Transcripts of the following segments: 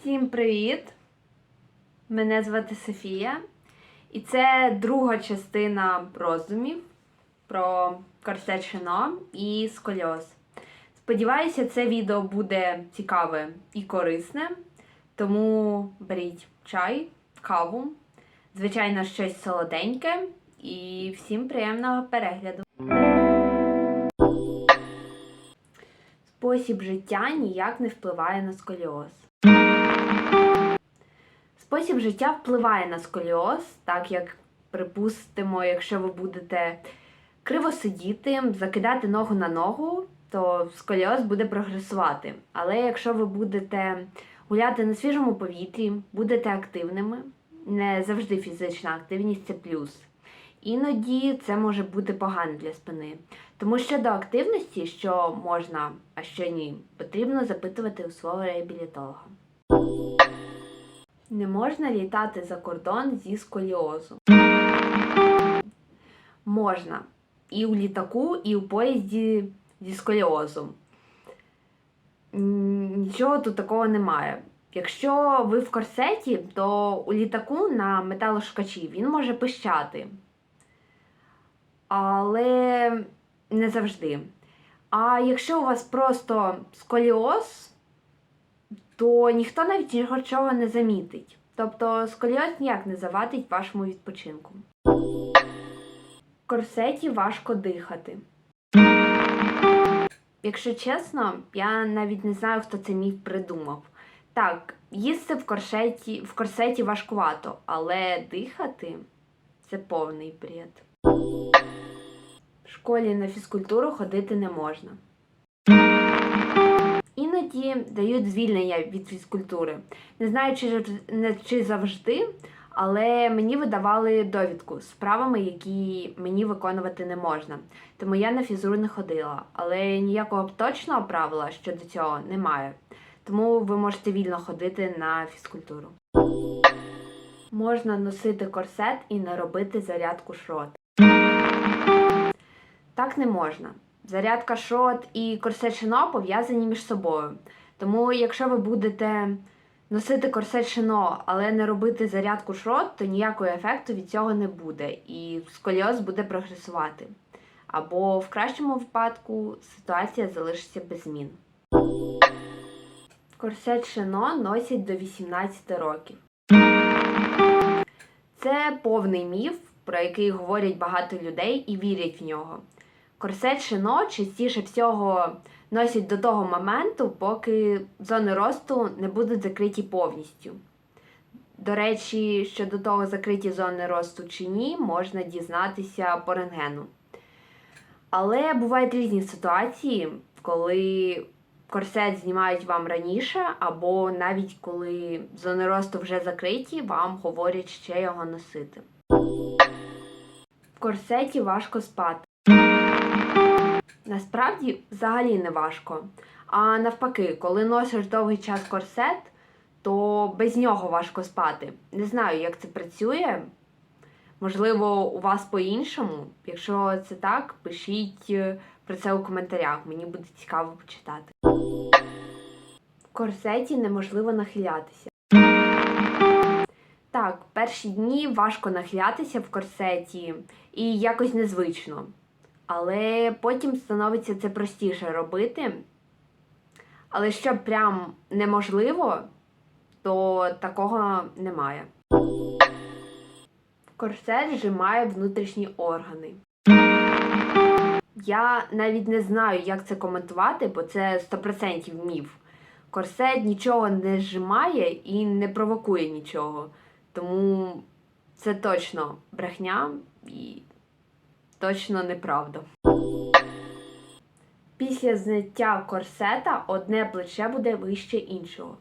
Всім привіт! Мене звати Софія, і це друга частина роздумів про корсет шино і сколіоз. Сподіваюся, це відео буде цікаве і корисне, тому беріть чай, каву, звичайно, щось солоденьке і всім приємного перегляду. Спосіб життя ніяк не впливає на сколіоз. Спосіб життя впливає на сколіоз, так як, припустимо, якщо ви будете криво сидіти, закидати ногу на ногу, то сколіоз буде прогресувати. Але якщо ви будете гуляти на свіжому повітрі, будете активними, не завжди фізична активність це плюс. Іноді це може бути погано для спини. Тому що до активності, що можна, а що ні, потрібно запитувати у свого реабілітолога. Не можна літати за кордон зі сколіозу. Можна. І у літаку, і у поїзді зі сколіозом. Нічого тут такого немає. Якщо ви в корсеті, то у літаку на металошукачі він може пищати. Але не завжди. А якщо у вас просто сколіоз, то ніхто навіть нічого не замітить. Тобто сколіоз ніяк не завадить вашому відпочинку. В корсеті важко дихати. Якщо чесно, я навіть не знаю, хто це міг придумав. Так, їсти в корсеті, в корсеті важкувато, але дихати це повний бред. В школі на фізкультуру ходити не можна. Іноді дають звільнення від фізкультури. Не знаю, чи, чи завжди, але мені видавали довідку з вправами, які мені виконувати не можна. Тому я на фізру не ходила. Але ніякого точного правила щодо цього немає. Тому ви можете вільно ходити на фізкультуру. Можна носити корсет і не робити зарядку шрот. Так не можна. Зарядка шрот і корсет шино пов'язані між собою. Тому, якщо ви будете носити корсет шино, але не робити зарядку шрот, то ніякого ефекту від цього не буде, і сколіоз буде прогресувати. Або в кращому випадку ситуація залишиться без змін. Корсет шино носять до 18 років. Це повний міф, про який говорять багато людей і вірять в нього. Корсет шино частіше всього носять до того моменту, поки зони росту не будуть закриті повністю. До речі, щодо того, закриті зони росту чи ні, можна дізнатися по рентгену. Але бувають різні ситуації, коли корсет знімають вам раніше, або навіть коли зони росту вже закриті, вам говорять ще його носити. В корсеті важко спати. Насправді взагалі не важко. А навпаки, коли носиш довгий час корсет, то без нього важко спати. Не знаю, як це працює. Можливо, у вас по-іншому. Якщо це так, пишіть е, про це у коментарях. Мені буде цікаво почитати. В корсеті неможливо нахилятися. Так, перші дні важко нахилятися в корсеті і якось незвично. Але потім становиться це простіше робити. Але щоб прям неможливо, то такого немає. Корсет зжимає внутрішні органи. Я навіть не знаю, як це коментувати, бо це 100% міф. Корсет нічого не зжимає і не провокує нічого. Тому це точно брехня і точно неправда. Після зняття корсета одне плече буде вище іншого.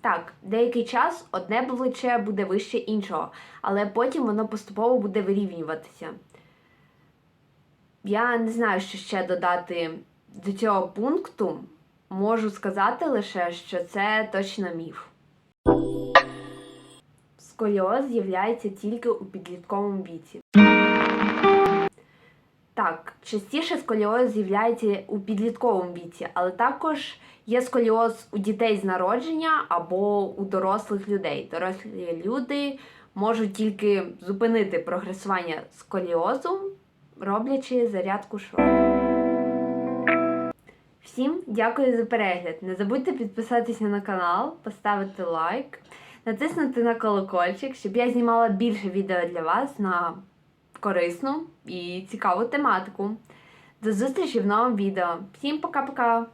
Так, деякий час одне плече буде вище іншого, але потім воно поступово буде вирівнюватися. Я не знаю, що ще додати до цього пункту. Можу сказати лише, що це точно міф. Сколіоз з'являється тільки у підлітковому віці. Так, частіше сколіоз з'являється у підлітковому віці, але також Є сколіоз у дітей з народження або у дорослих людей. Дорослі люди можуть тільки зупинити прогресування сколіозу, роблячи зарядку шроту. Всім дякую за перегляд. Не забудьте підписатися на канал, поставити лайк, натиснути на колокольчик, щоб я знімала більше відео для вас на корисну і цікаву тематику. До зустрічі в новому відео. Всім пока-пока!